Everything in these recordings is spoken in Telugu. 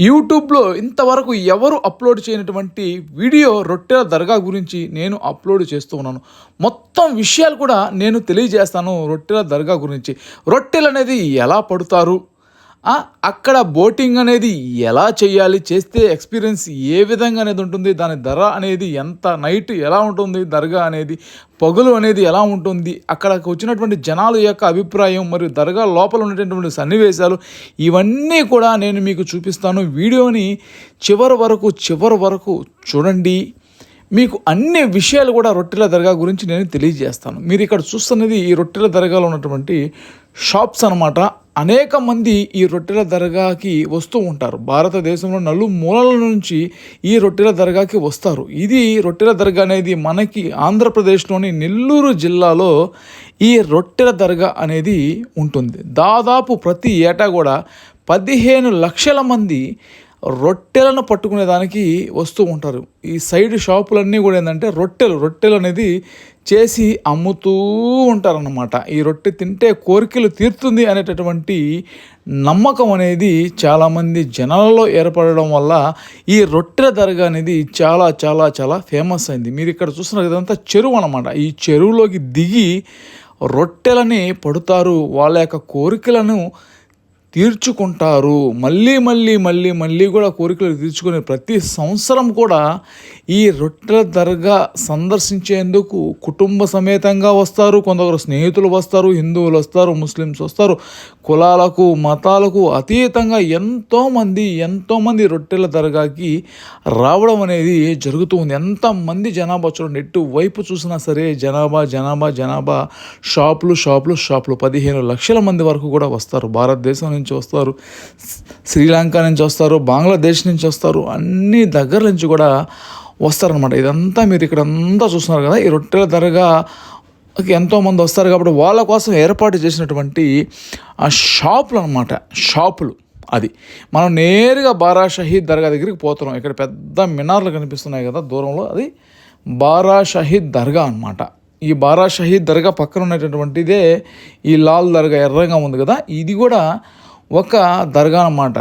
యూట్యూబ్లో ఇంతవరకు ఎవరు అప్లోడ్ చేయనటువంటి వీడియో రొట్టెల దర్గా గురించి నేను అప్లోడ్ చేస్తూ ఉన్నాను. మొత్తం విషయాలు కూడా నేను తెలియజేస్తాను రొట్టెల దర్గా గురించి. రొట్టెలు అనేది ఎలా పడుతారు? అక్కడ బోటింగ్ అనేది ఎలా చేయాలి చేస్తే ఎక్స్పీరియన్స్ ఏ విధంగా అనేది ఉంటుంది దాని ధర అనేది ఎంత నైట్ ఎలా ఉంటుంది దర్గా అనేది పగులు అనేది ఎలా ఉంటుంది అక్కడికి వచ్చినటువంటి జనాల యొక్క అభిప్రాయం మరియు దర్గా లోపల ఉన్నటువంటి సన్నివేశాలు ఇవన్నీ కూడా నేను మీకు చూపిస్తాను. వీడియోని చివరి వరకు చివరి వరకు చూడండి. మీకు అన్ని విషయాలు కూడా రొట్టెల దర్గా గురించి నేను తెలియజేస్తాను. మీరు ఇక్కడ చూస్తున్నది ఈ రొట్టెల దర్గాలో ఉన్నటువంటి షాప్స్ అన్నమాట. అనేక మంది ఈ రొట్టెల దర్గాకి వస్తూ ఉంటారు. భారతదేశంలో నలు మూలల నుంచి ఈ రొట్టెల దర్గాకి వస్తారు. ఇది రొట్టెల దర్గా అనేది మనకి ఆంధ్రప్రదేశ్లోని నెల్లూరు జిల్లాలో ఈ రొట్టెల దర్గా అనేది ఉంటుంది. దాదాపు ప్రతి ఏటా కూడా పదిహేను లక్షల మంది రొట్టెలను పట్టుకునే దానికి వస్తూ ఉంటారు. ఈ సైడ్ షాపులన్నీ కూడా ఏంటంటే రొట్టెలు. రొట్టెలు అనేది చేసి అమ్ముతూ ఉంటారన్నమాట. ఈ రొట్టె తింటే కోరికలు తీరుతుంది అనేటటువంటి నమ్మకం అనేది చాలామంది జనాలలో ఏర్పడడం వల్ల ఈ రొట్టెల దర్గా అనేది చాలా చాలా చాలా ఫేమస్ అయింది. మీరు ఇక్కడ చూస్తున్నారు ఇదంతా చెరువు అనమాట ఈ చెరువులోకి దిగి రొట్టెలని పడుతారు. వాళ్ళ యొక్క కోరికలను తీర్చుకుంటారు. మళ్ళీ మళ్ళీ మళ్ళీ మళ్ళీ కూడా కోరికలు తీర్చుకునే ప్రతి సంవత్సరం కూడా ఈ రొట్టెల దర్గా సందర్శించేందుకు కుటుంబ సమేతంగా వస్తారు. కొందరు స్నేహితులు వస్తారు హిందువులు వస్తారు ముస్లిమ్స్ వస్తారు. కులాలకు మతాలకు అతీతంగా ఎంతోమంది ఎంతోమంది రొట్టెల దర్గాకి రావడం అనేది జరుగుతూ ఉంది. ఎంతమంది జనాభా చూడండి ఎటు వైపు చూసినా సరే జనాభా జనాభా జనాభా. షాపులు షాపులు షాపులు. పదిహేను లక్షల మంది వరకు కూడా వస్తారు. భారతదేశం నుంచి వస్తారు శ్రీలంక నుంచి వస్తారు బంగ్లాదేశ్ నుంచి వస్తారు అన్ని దగ్గర నుంచి కూడా వస్తారనమాట ఇదంతా మీరు ఇక్కడ అంతా చూస్తున్నారు కదా ఈ రొట్టెల దర్గా ఎంతోమంది వస్తారు కాబట్టి వాళ్ళ కోసం ఏర్పాటు చేసినటువంటి ఆ షాపులు అనమాట షాపులు అది. మనం నేరుగా బారా షహీద్ దర్గా దగ్గరికి పోతున్నాం. ఇక్కడ పెద్ద మినార్లు కనిపిస్తున్నాయి కదా దూరంలో అది బారా షహీద్ దర్గా అన్నమాట. ఈ బారా షహీద్ దర్గా పక్కన ఉన్నటువంటిదే ఈ లాల్ దర్గా ఎర్రగా ఉంది కదా ఇది కూడా ఒక దర్గా అన్నమాట.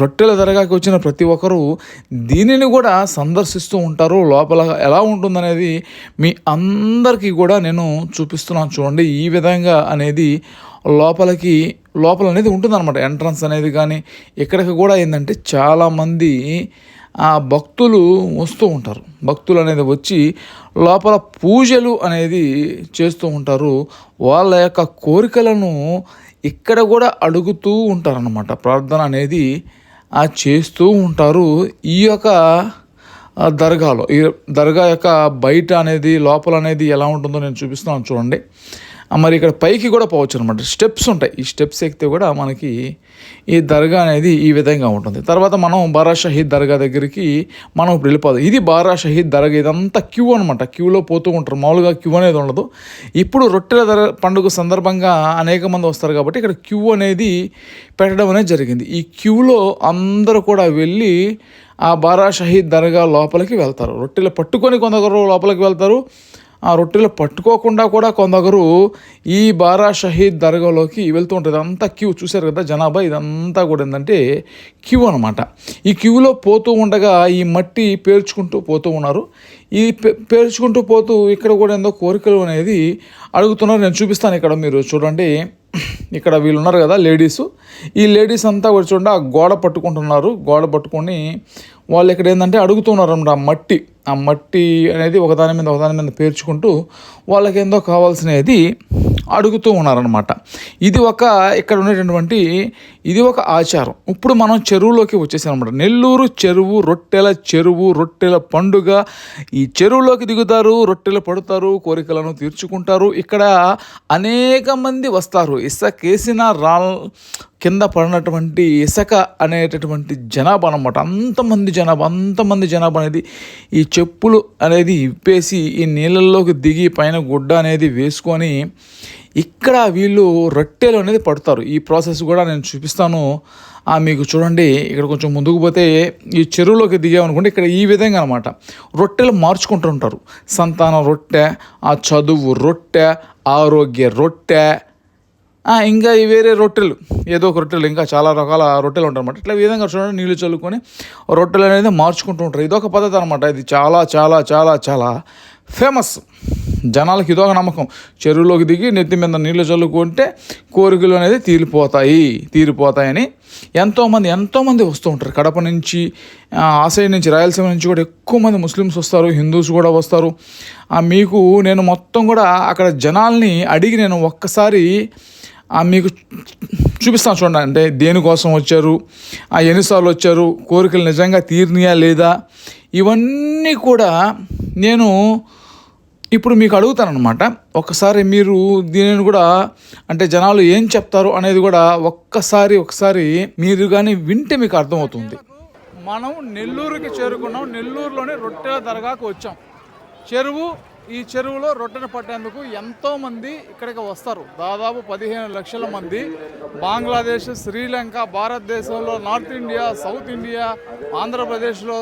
రొట్టెల దర్గాకి వచ్చిన ప్రతి ఒక్కరూ దీనిని కూడా సందర్శిస్తూ ఉంటారు. లోపల ఎలా ఉంటుందనేది మీ అందరికీ కూడా నేను చూపిస్తున్నాను చూడండి. ఈ విధంగా అనేది లోపలికి లోపల అనేది ఉంటుందన్నమాట. ఎంట్రన్స్ అనేది కానీ ఇక్కడికి కూడా ఏంటంటే చాలామంది ఆ భక్తులు వస్తూ ఉంటారు. భక్తులు అనేది వచ్చి లోపల పూజలు అనేది చేస్తూ ఉంటారు. వాళ్ళ యొక్క కోరికలను ఇక్కడ కూడా అడుగుతూ ఉంటారన్నమాట. ప్రార్థన అనేది ఆ చేస్తూ ఉంటారు. ఈ యొక్క దర్గాలో ఈ దర్గా యొక్క బయట అనేది లోపల అనేది ఎలా ఉంటుందో నేను చూపిస్తున్నాను చూడండి. మరి ఇక్కడ పైకి కూడా పోవచ్చు అనమాట స్టెప్స్ ఉంటాయి. ఈ స్టెప్స్ ఎక్కితే కూడా మనకి ఈ దర్గా అనేది ఈ విధంగా ఉంటుంది. తర్వాత మనం బారా షహీద్ దర్గా దగ్గరికి మనం ఇప్పుడు వెళ్ళిపోదాం. ఇది బారా షహీద్ దర్గా ఇదంతా క్యూ అనమాట క్యూలో పోతూ ఉంటారు. మామూలుగా క్యూ అనేది ఉండదు. ఇప్పుడు రొట్టెల దర పండుగ సందర్భంగా అనేక మంది వస్తారు కాబట్టి ఇక్కడ క్యూ అనేది పెట్టడం అనేది జరిగింది. ఈ క్యూలో అందరూ కూడా వెళ్ళి ఆ బారా షహీద్ దర్గా లోపలికి వెళ్తారు. రొట్టెలు పట్టుకొని కొందరు లోపలికి వెళ్తారు. ఆ రొట్టెలు పట్టుకోకుండా కూడా కొందరు ఈ బారా షహీద్ దర్గాలోకి వెళ్తూ ఉంటుంది అంతా క్యూ చూశారు కదా జనాభా? ఇదంతా కూడా ఏంటంటే క్యూ అనమాట ఈ క్యూలో పోతూ ఉండగా ఈ మట్టి పేర్చుకుంటూ పోతూ ఉన్నారు. ఈ పే- పేర్చుకుంటూ పోతూ ఇక్కడ కూడా ఏందో కోరికలు అనేది అడుగుతున్నారు. నేను చూపిస్తాను ఇక్కడ మీరు చూడండి. ఇక్కడ వీళ్ళు ఉన్నారు కదా లేడీస్. ఈ లేడీస్ అంతా కూడా చూడండి ఆ గోడ పట్టుకుంటున్నారు. గోడ పట్టుకొని వాళ్ళు ఇక్కడ ఏంటంటే అడుగుతున్నారు ఆ మట్టి ఆ మట్టి అనేది ఒకదాని మీద ఒకదాని మీద పేర్చుకుంటూ వాళ్ళకి ఏందో కావాల్సినది అడుగుతూ ఉన్నారనమాట ఇది ఒక ఇక్కడ ఉండేటటువంటి ఇది ఒక ఆచారం. ఇప్పుడు మనం చెరువులోకి వచ్చేసాం అనమాట నెల్లూరు చెరువు రొట్టెల చెరువు రొట్టెల పండుగ. ఈ చెరువులోకి దిగుతారు రొట్టెలు పడుతారు కోరికలను తీర్చుకుంటారు. ఇక్కడ అనేక మంది వస్తారు. ఇసుకేసిన రాల్ కింద పడినటువంటి ఇసుక అనేటటువంటి జనాభా అనమాట అంతమంది జనాభా అంతమంది జనాభా అనేది ఈ చెప్పులు అనేది ఇప్పేసి ఈ నీళ్ళల్లోకి దిగి పైన గుడ్డ అనేది వేసుకొని ఇక్కడ వీళ్ళు రొట్టెలు అనేది పడతారు. ఈ ప్రాసెస్ కూడా నేను చూపిస్తాను. ఆ మీకు చూడండి. ఇక్కడ కొంచెం ముందుకు పోతే ఈ చెరువులోకి దిగామనుకుంటే ఇక్కడ ఈ విధంగా అనమాట రొట్టెలు మార్చుకుంటూ ఉంటారు. సంతాన రొట్టె ఆ చదువు రొట్టె ఆరోగ్య రొట్టె ఇంకా ఈ వేరే రొట్టెలు. ఏదో ఒక రొట్టెలు ఇంకా చాలా రకాల రొట్టెలు ఉంటాయి అనమాట ఇట్లా ఈ విధంగా చూడండి నీళ్ళు చల్లుకొని రొట్టెలు అనేది మార్చుకుంటూ ఉంటారు. ఇదొక పద్ధతి అనమాట ఇది చాలా చాలా చాలా చాలా ఫేమస్ జనాలకి ఇదొక నమ్మకం. చెరువులోకి దిగి నెత్తి మీద నీళ్ళు చల్లుకుంటే కోరికలు అనేది తీరిపోతాయి. తీరిపోతాయని ఎంతోమంది ఎంతోమంది వస్తూ ఉంటారు. కడప నుంచి ఆ సైడ్ నుంచి రాయలసీమ నుంచి కూడా ఎక్కువ మంది ముస్లిమ్స్ వస్తారు హిందూస్ కూడా వస్తారు. మీకు నేను మొత్తం కూడా అక్కడ జనాల్ని అడిగి నేను ఒక్కసారి మీకు చూపిస్తాను చూడండి. అంటే దేనికోసం వచ్చారు? ఆ ఎన్నిసార్లు వచ్చారు? కోరికలు నిజంగా తీర్నియా లేదా? ఇవన్నీ కూడా నేను ఇప్పుడు మీకు అడుగుతానమాట ఒక్కసారి మీరు దీనిని కూడా అంటే జనాలు ఏం చెప్తారు అనేది కూడా ఒక్కసారి ఒకసారి మీరు కానీ వింటే మీకు అర్థమవుతుంది. మనం నెల్లూరుకి చేరుకున్నాం నెల్లూరులోనే రొట్టెల దర్గాకు వచ్చాం. చెరువు ఈ చెరువులో రొట్టెను పట్టేందుకు ఎంతోమంది ఇక్కడికి వస్తారు. దాదాపు పదిహేను లక్షల మంది. బంగ్లాదేశ్ శ్రీలంక భారతదేశంలో నార్త్ ఇండియా సౌత్ ఇండియా ఆంధ్రప్రదేశ్లో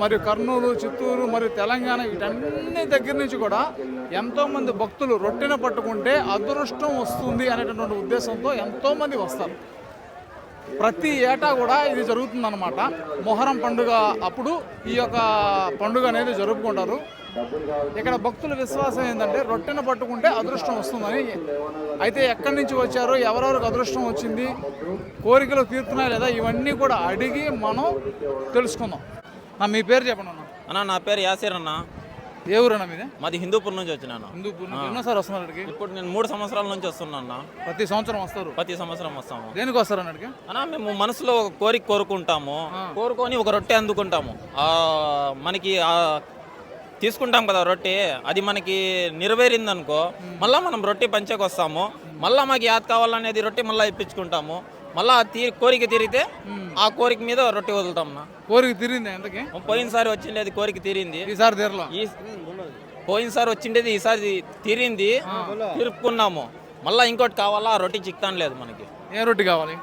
మరియు కర్నూలు చిత్తూరు మరియు తెలంగాణ వీటన్ని దగ్గర నుంచి కూడా ఎంతోమంది భక్తులు రొట్టెను పట్టుకుంటే అదృష్టం వస్తుంది అనేటటువంటి ఉద్దేశంతో ఎంతోమంది వస్తారు. ప్రతి ఏటా కూడా ఇది జరుగుతుందన్నమాట. మొహరం పండుగ అప్పుడు ఈ యొక్క పండుగ అనేది జరుపుకుంటారు. ఇక్కడ భక్తుల విశ్వాసం ఏంటంటే రొట్టెను పట్టుకుంటే అదృష్టం వస్తుందని అయితే ఎక్కడి నుంచి వచ్చారో ఎవరెవరికి అదృష్టం వచ్చింది కోరికలు తీరుతున్నాయి లేదా ఇవన్నీ కూడా అడిగి మనం తెలుసుకుందాం. మీ పేరు చెప్పండి అన్న. అన్న నా పేరు యాసిర్ అన్న. ఏ ఊరన్నా మీదే? మాది హిందూపూర్ నుంచి వచ్చినాను హిందూపూర్ నుంచి. ఎన్నోసారి వస్తున్నారు ఇప్పుడు నేను మూడు సంవత్సరాల నుంచి వస్తున్నా అన్న. ప్రతి సంవత్సరం వస్తారు? ప్రతి సంవత్సరం వస్తాము. దేనికి వస్తారు అన్నడికి అన్న మేము మనసులో ఒక కోరిక కోరుకుంటాము. కోరుకొని ఒక రొట్టె అందుకుంటాము. ఆ, మనకి ఆ తీసుకుంటాం కదా రొట్టె. అది మనకి నెరవేరింది అనుకో మళ్ళీ మనం రొట్టె పంచేకి వస్తాము మళ్ళీ మాకు యాద్ కావాలనేది రొట్టె మళ్ళీ ఇప్పించుకుంటాము. మళ్ళీ తీ కోరిక తీరితే ఆ కోరిక మీద రొట్టె వదులుతాం అన్న. కోరిక తీరింది ఎంతకి? పోయినసారి వచ్చిండేది కోరిక తీరింది. ఈసారి తీరలా? ఈ పోయినసారి వచ్చిండేది ఈసారి తీరింది. తీర్పుకున్నాము. మళ్ళీ ఇంకోటి కావాలా? ఆ రొట్టె చిక్తాన్ లేదు మనకి. ఏ రొట్టె కావాలి?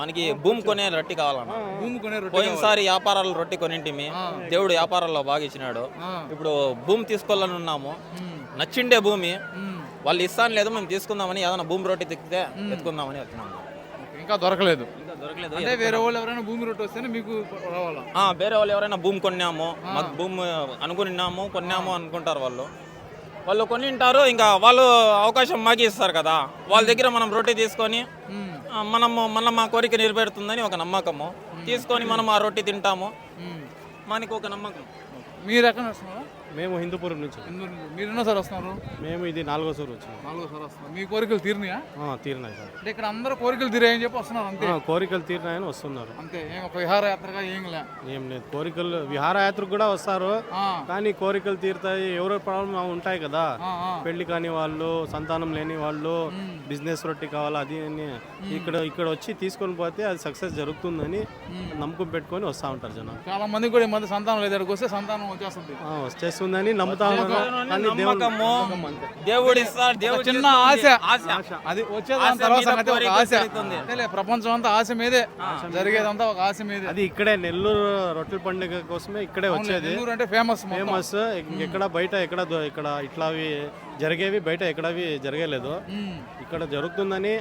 మనకి భూమి కొనే రొట్టె కావాలన్న భూమి కొనే పోయినసారి వ్యాపారాలు రొట్టె కొనింటిమి. దేవుడు వ్యాపారాల్లో బాగా ఇచ్చినాడు. ఇప్పుడు భూమి తీసుకోవాలని ఉన్నాము. నచ్చిండే భూమి. వాళ్ళు ఇస్తాను లేదు మేము తీసుకుందామని ఏదైనా భూమి రొట్టె తిక్కితే ఎత్తుకుందామని వచ్చినాము ఇంకా దొరకలేదు. అంటే వేరే వాళ్ళు ఎవరైనా భూమి రొట్టె వస్తేనే మీకు రావాలా? ఆ, వేరే వాళ్ళు ఎవరైనా భూమి కొన్నాము మాకు భూమి అనుకున్నాము కొన్నాము అనుకుంటారు వాళ్ళు. వాళ్ళు కొనింటారు ఇంకా వాళ్ళు అవకాశం మాకు ఇస్తారు కదా. వాళ్ళ దగ్గర మనం రొట్టె తీసుకొని ఆ, మనము మళ్ళీ మా కోరిక నెరవేరుతుందని ఒక నమ్మకము. తీసుకొని మనం ఆ రొట్టె తింటాము. మనకి ఒక నమ్మకం. మీరు ఎక్కడ వస్తున్నారా? మేము హిందూపురం నుంచి మీరు ఎన్నోసారి వస్తున్నారు? మేము ఇది నాలుగో సారి వచ్చాము నాలుగోసారి వస్తున్నారు. మీ కోరికలు తీరినాయా? తీరినాయి సార్. అంటే ఇక్కడ అందరూ కోరికలు తీరాయని చెప్పి వస్తున్నారు అంతే. కోరికలు తీరినాయని వస్తున్నారు. అంతే. ఏం ఒక విహారయాత్రగా ఏం లే. ఏం లేదు. కోరికలు విహారయాత్రకు కూడా వస్తారు. కానీ కోరికలు తీరుతాయి. ఎవరో ప్రాబ్లం ఉంటాయి కదా. పెళ్ళి కాని వాళ్ళు సంతానం లేని వాళ్ళు బిజినెస్ రొట్టి కావాలి అది అని ఇక్కడ ఇక్కడ వచ్చి తీసుకొని పోతే అది సక్సెస్ జరుగుతుందని నమ్మకం పెట్టుకొని వస్తూ ఉంటారు జనం. చాలా మంది కూడా ఈ మధ్య సంతానం లేదు వస్తే సంతానం వచ్చేస్తుంది. ఆ, వచ్చేస్తుందని నమ్ముతా ఉన్నారు కానీ దేవుడు నమ్మకము. దేవుడు ఇస్తాడు దేవుడు చిన్న ఆశ. అది వచ్చేదాని ఆశ తర్వాత మీద సంగతి ఒక కోరిక ఆశ. పెరుగుతుంది. అంతేలే ప్రపంచం అంతా ఆశ మీదే. జరిగేదంతా ఒక ఆశ మీదే. అది ఇక్కడే నెల్లూరు రొట్టెల పండుగ కోసమే ఇక్కడే వచ్చేది. నెల్లూరు అంటే ఫేమస్ ఫేమస్ ఎక్కడ బయట ఎక్కడ దొ- ఇక్కడ ఇట్లావి జరిగేవి బయట ఎక్కడవి జరగలేదు. ఇక్కడ జరుగుతుందని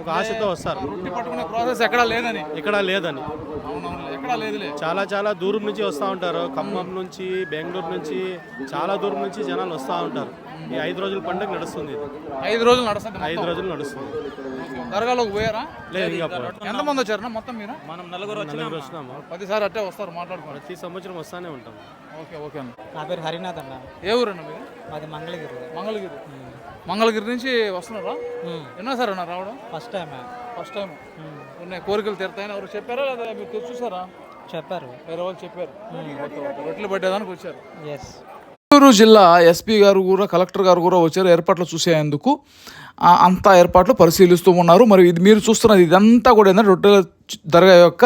ఒక ఆశతో వస్తారు. రొట్టి పట్టుకునే ప్రాసెస్ ఎక్కడా లేదని. ఇక్కడ లేదని. అవునవును చాలా చాలా దూరం నుంచి వస్తూ ఉంటారు. ఖమ్మం నుంచి బెంగళూరు నుంచి చాలా దూరం నుంచి జనాలు వస్తూ ఉంటారు. ఈ ఐదు రోజుల పండుగ నడుస్తుంది. ఐదు రోజులు నడుస్తుంది ఐదు రోజులు నడుస్తుంది. దర్గాలోకి పోయారా? లేదు ఇంకా. ఎంతమంది వచ్చారన్నా మొత్తం మీరు? మనం నలుగురు నలుగురు వచ్చినాము? పదిసారి అట్టే వస్తారు మాట్లాడుకోండి ప్రతి సంవత్సరం వస్తానే ఉంటాం. ఓకే ఓకే అన్న. నా పేరు హరినాథ్ అన్న. ఏ ఊరన్నా మీరు? మాది మంగళగిరి. మంగళగిరి. మంగళగిరి నుంచి వస్తున్నారా? ఎన్నోసారి అన్న రావడం? ఫస్ట్ టైం ఫస్ట్ టైం ఉన్నాయి. కోరికలు తీరుతాయని ఎవరు చెప్పారా? లేదా మీరు చూసారా? చెప్పారు. వేరే వాళ్ళు చెప్పారు. రొట్టెలు పట్టేదానికి వచ్చారు. ఎస్ చిత్తూరు జిల్లా ఎస్పీ గారు కూడా కలెక్టర్ గారు కూడా వచ్చారు ఏర్పాట్లు చూసేందుకు. అంతా ఏర్పాట్లు పరిశీలిస్తూ ఉన్నారు. మరి ఇది మీరు చూస్తున్నది ఇదంతా కూడా ఏంటంటే రొట్టెల దర్గా యొక్క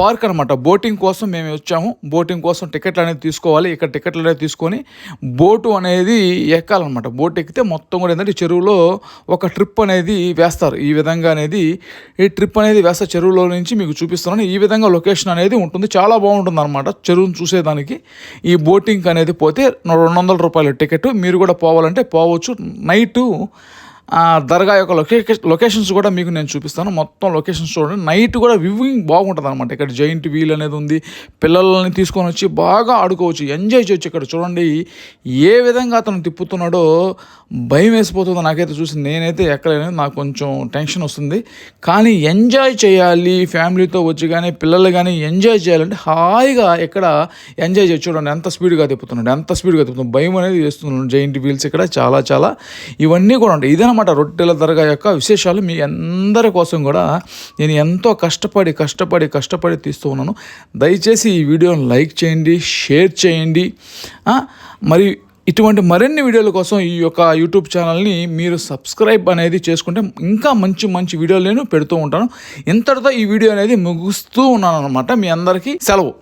పార్క్ అనమాట బోటింగ్ కోసం మేము వచ్చాము. బోటింగ్ కోసం టికెట్లు అనేది తీసుకోవాలి. ఇక్కడ టికెట్లు అనేది తీసుకొని బోటు అనేది ఎక్కాలన్నమాట. బోట్ ఎక్కితే మొత్తం కూడా ఏంటంటే చెరువులో ఒక ట్రిప్ అనేది వేస్తారు. ఈ విధంగా అనేది ఈ ట్రిప్ అనేది వేస్తారు చెరువులో నుంచి మీకు చూపిస్తున్నాను. ఈ విధంగా లొకేషన్ అనేది ఉంటుంది. చాలా బాగుంటుంది అనమాట చెరువును చూసేదానికి. ఈ బోటింగ్ అనేది పోతే రెండు వందల రూపాయల టికెట్. మీరు కూడా పోవాలంటే పోవచ్చు. నైటు దర్గా యొక్క లొకే లొకేషన్స్ కూడా మీకు నేను చూపిస్తాను. మొత్తం లొకేషన్స్ చూడండి. నైట్ కూడా వ్యూవింగ్ బాగుంటుంది అనమాట ఇక్కడ జైంట్ వీల్ అనేది ఉంది. పిల్లల్ని తీసుకొని వచ్చి బాగా ఆడుకోవచ్చు. ఎంజాయ్ చేయొచ్చు ఇక్కడ. చూడండి. ఏ విధంగా అతను తిప్పుతున్నాడో భయం వేసిపోతుంది నాకైతే చూసి నేనైతే ఎక్కలేను. నాకు కొంచెం టెన్షన్ వస్తుంది. కానీ ఎంజాయ్ చేయాలి. ఫ్యామిలీతో వచ్చి కానీ పిల్లలు కానీ ఎంజాయ్ చేయాలంటే హాయిగా ఇక్కడ ఎంజాయ్ చేయొచ్చు చూడండి. ఎంత స్పీడ్గా తిప్పుతున్నాడు. ఎంత స్పీడ్గా తిప్పుతున్నాడు. భయం అనేది వేస్తున్నాడు. జైంట్ వీల్స్ ఇక్కడ చాలా చాలా. ఇవన్నీ కూడా ఉంటాయి. అన్నమాట రొట్టెల దర్గా యొక్క విశేషాలు మీ అందరి కోసం కూడా నేను ఎంతో కష్టపడి కష్టపడి కష్టపడి తీస్తూ ఉన్నాను. దయచేసి ఈ వీడియోని లైక్ చేయండి షేర్ చేయండి. మరి ఇటువంటి మరిన్ని వీడియోల కోసం ఈ యొక్క యూట్యూబ్ ఛానల్ని మీరు సబ్స్క్రైబ్ అనేది చేసుకుంటే ఇంకా మంచి మంచి వీడియోలు నేను పెడుతూ ఉంటాను. ఇంతటితో ఈ వీడియో అనేది ముగుస్తూ ఉన్నాను అనమాట మీ అందరికీ సెలవు.